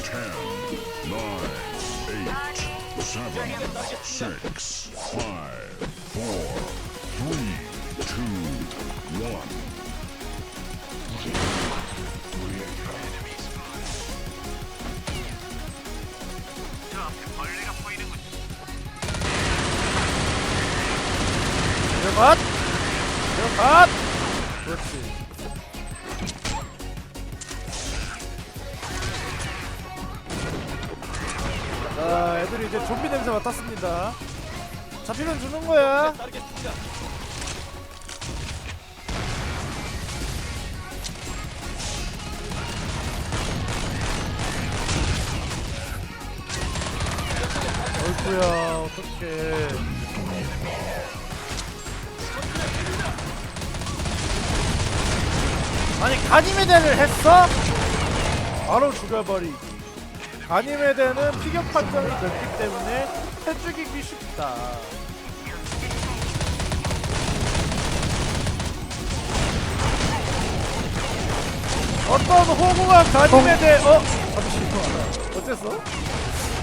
ten, nine, eight, seven, six, five, four, three, two, one. 저 앞에 벌레가 보이는군. 들어갔! 들어갔! 그렇지. 자, 애들이 이제 좀비 냄새 맡았습니다. 잡히면 주는 거야. 어이구야, 어떡해. 아니 가니메덴을 했어? 바로 죽여버리 기 가니메덴은 피격 판정이 넓기 때문에 해죽이기 쉽다 어떤 호구가 가니메덴 어? 잠시만 어땠어?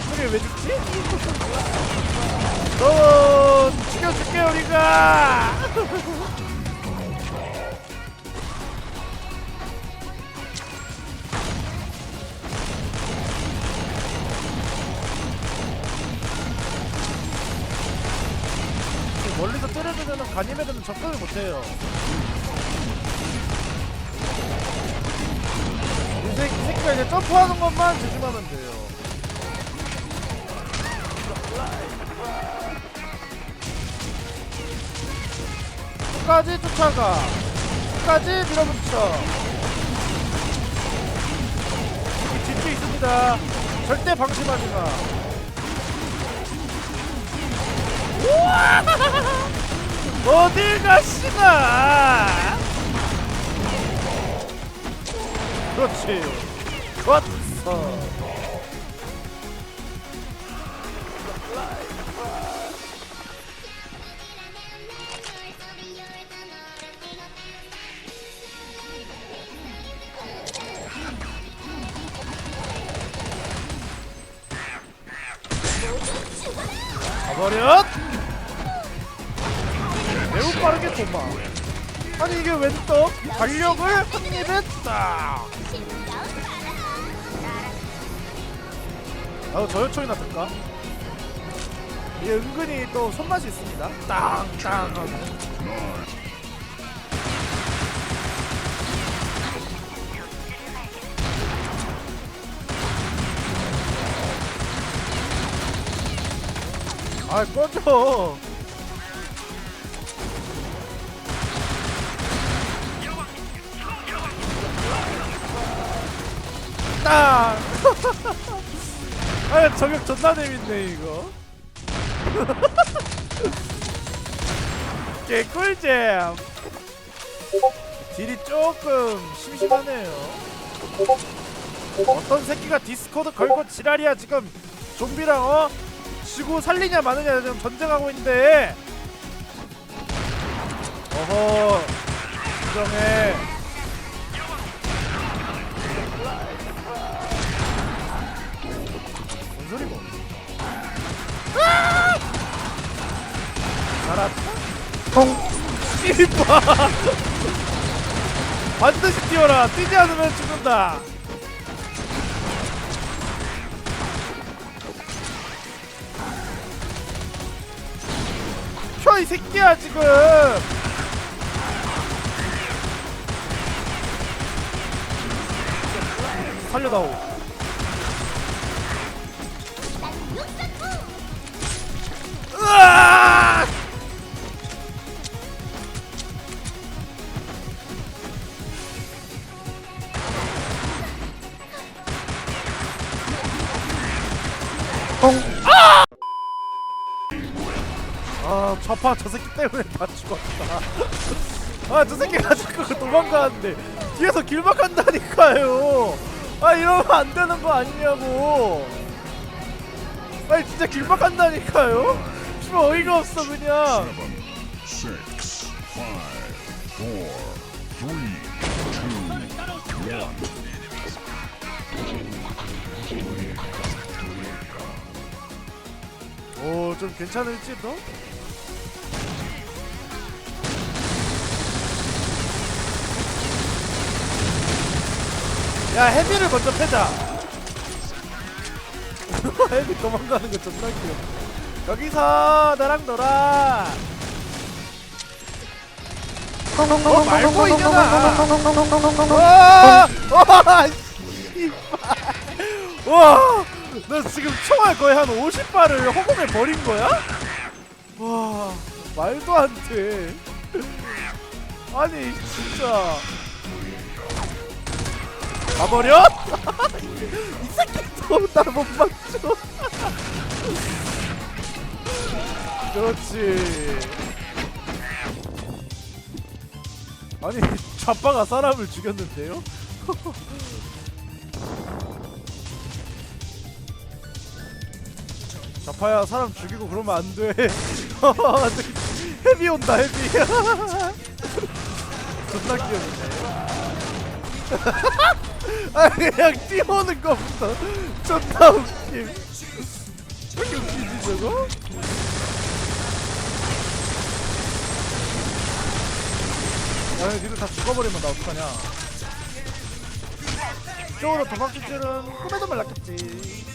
그게 왜 죽지? 너 죽여줄게 우리가 때려주면 간임에들은 접근을 못해요. 이 새끼, 이 새끼가 이제 점프하는 것만 조심하면 돼요. 끝까지 쫓아가. 끝까지 밀어붙여. 이 뒤에 있습니다. 절대 방심하지 마. 어딜 가시나? 그렇지. 좋았어. 가버렸! 빠르게 도마. 아니 이게 웬떡 달력을 한 입에 딱. 나도 저혈총이나 들까? 이게 은근히 또 손맛이 있습니다. 땅땅 하고. 아 꺼져. 땅! 아 저격 존나 재밌네 이거. 개꿀잼. 딜이 조금 심심하네요. 어떤 새끼가 디스코드 걸고 지랄이야 지금. 좀비랑 어? 지구 살리냐 마느냐 지금 전쟁하고 있는데. 어허. 인정해 뭔 소리고? 알았다. 통. 씨발. 반드시 뛰어라. 뛰지 않으면 죽는다. 켜이 새끼야 지금. 살려다오. 아, 좌파 저 새끼 때문에 다 죽었다. 아, 저 새끼가 자꾸 도망가는데 뒤에서 길막한다니까요. 아, 이러면 안 되는 거 아니냐고. 아니 진짜 길막한다니까요. 씨발 어이가 없어 그냥. 오, 좀 괜찮을지 너? 야, 헤비를 먼저 패자. 헤비 도망가는 거 존나 귀여워. 여기서 나랑 놀아 어 말고 이겨라 와! 와! 씨발 와! 너 지금 총알 거의 한 50발을 허공에 버린 거야? 와 말도 안 돼. 아니 진짜 가버려? 이 새끼 도 나 못 맞춰. 그렇지. 아니 좌빠가 사람을 죽였는데요? 자파야 사람 죽이고 그러면 안 돼. 헤비 온다 헤비. 존나 귀엽네. 아 그냥 뛰어오는 거부터 존나 웃김. 왜 이렇게 웃기지 저거? 야 니들 다 죽어버리면 나 어떡하냐. 이쪽으로 도망칠 줄은 꿈에도 몰랐겠지.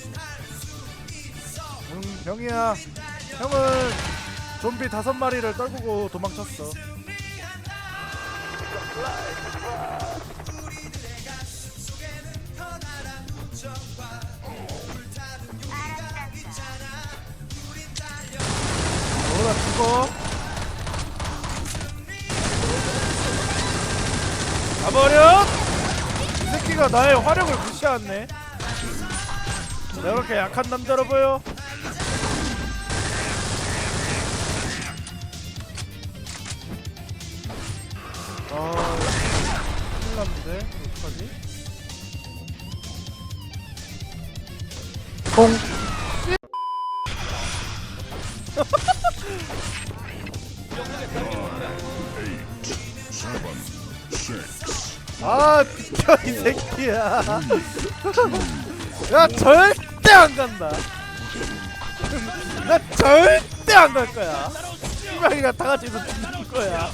응, 형이야. 형은 좀비 다섯 마리를 떨구고 도망쳤어. 너나 죽어. 가 나의 화력을 무시하네. 내가 그렇게 약한 남자로 보여? 아, 큰일 났는데? 어떡하지? 공 아, 비켜, 이 새끼야. 야, 절대 안 간다. 나 절대 안 갈 거야. 이방이가 다 같이 있어 죽는 거야.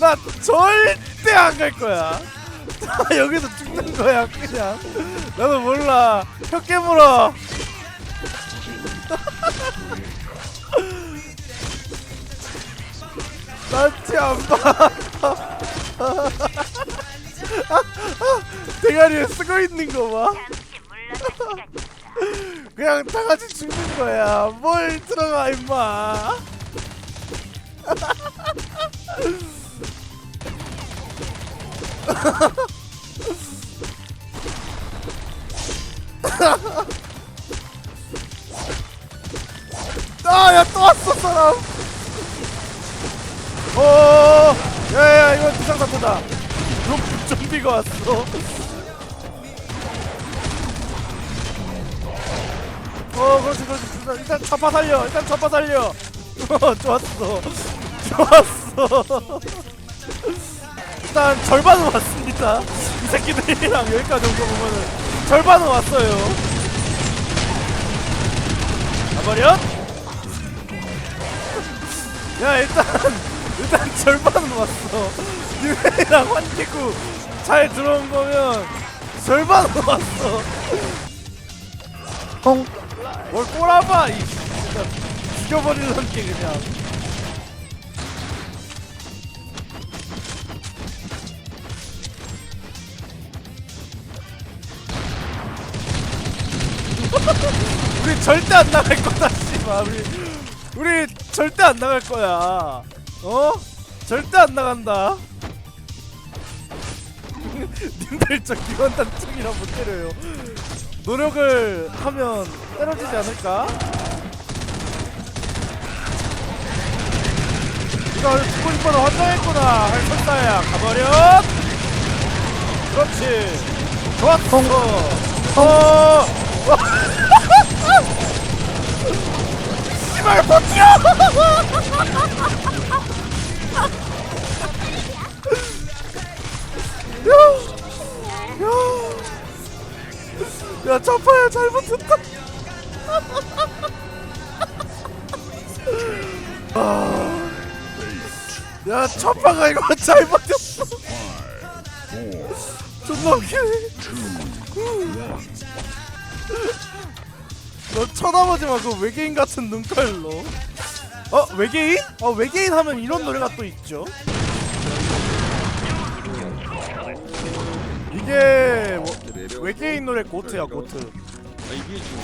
나 절대 안 갈 거야. 나 여기서 죽는 거야, 그냥. 나도 몰라. 혀 깨물어. 나지안 봐. 대가리에 쓰고 있는 거 봐. 그냥 다 같이 죽는 거야. 뭘 들어가 임마. 아, 야, 또 왔어, 사람. 어, 야, 야, 이거 비상사태다. 좀 좀비가 왔어. 어, 그렇지, 그렇지. 일단, 일단 살려. 일단 차파 살려. 어, 좋았어. 좋았어. 일단 절반은 왔습니다. 이 새끼들이랑 여기까지 온 거 보면은 절반은 왔어요. 가버려? 야, 일단 일단 절반은 왔어. 니네랑 환기구 잘 들어온 거면 절반은 왔어. 공뭘 꼬라봐 이 진짜 죽여버리는 게 그냥. 우리 절대 안 나갈 거다 씨발. 우리 우리 절대 안 나갈 거야. 어? 절대 안 나간다 님들 저 기관단총이라 못 때려요. 노력을 하면 때려지지 않을까? 이거 죽고 싶어서 환장했구나 할 설사야. 가버려! 그렇지. 좋았어. 어. 씨발 버텨! 야, 야, 점퍼야 잘못했다. 아, 야 첫파가 이거 잘 버텼어 four, 존나 웃기네. 너 쳐다보지 마, 그 외계인 같은 눈깔로. 어, 외계인? 어, 외계인 하면 이런 노래가 또 있죠. 이게 뭐. 외계인 노래 고트야, 고트. 아 이게 좀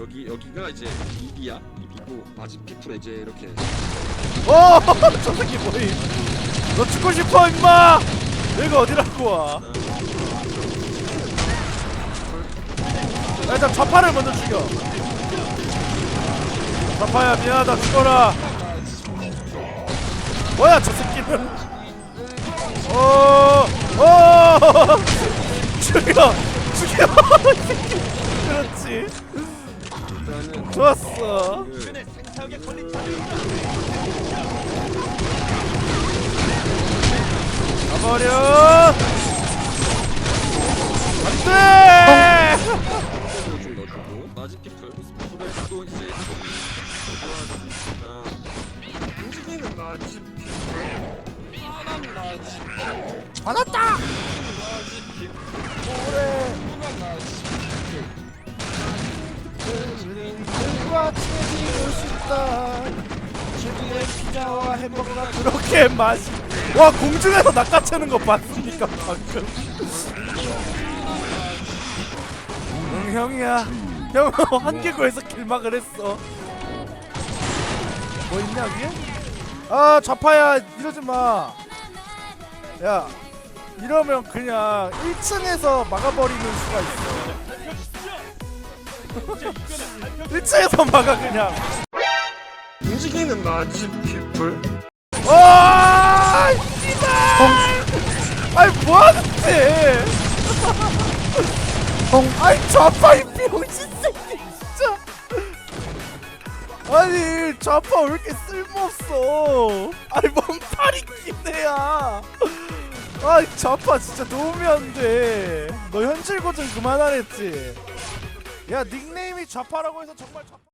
여기 여기가 이제 입이야 입이고 아직 피플에 이제 이렇게 어, 저 새끼 뭐임? 너 죽고 싶어, 임마! 여기가 어디라고 와? 야, 일단 좌파를 먼저 죽여. 좌파야, 미안하다, 죽어라. 뭐야, 저 새끼는? 어, 어, 죽여, 죽여. 그렇지. 좋았어. 그 가버려. 안 돼. 좀 넣어주고 아직 피플 피플에 또 이제 아, 움직이는 아직 받았다. 과 친해지고 싶다. 최고의 피자와 햄버거가 그렇게 맛이. 와 공중에서 낚아채는 거 봤습니까 방금? 응 형이야. 형 한계구에서 길막을 했어. 뭐 있냐 위에? 아 좌파야 이러지 마. 야 이러면 그냥 1층에서 막아버리는 수가 있어. 1층에서 막아 그냥. 움직이는 아직 피플 와 씨발. 아이 뭐하는데? 아이 좌파 이 병신 새끼 진짜. 아니 좌파 왜 이렇게 쓸모없어? 아니 뭔 팔이 기네야. 아 좌파 진짜 도움이 안 돼. 너 현실 고증 그만하랬지. 야 닉네임이 좌파라고 해서 정말 좌파.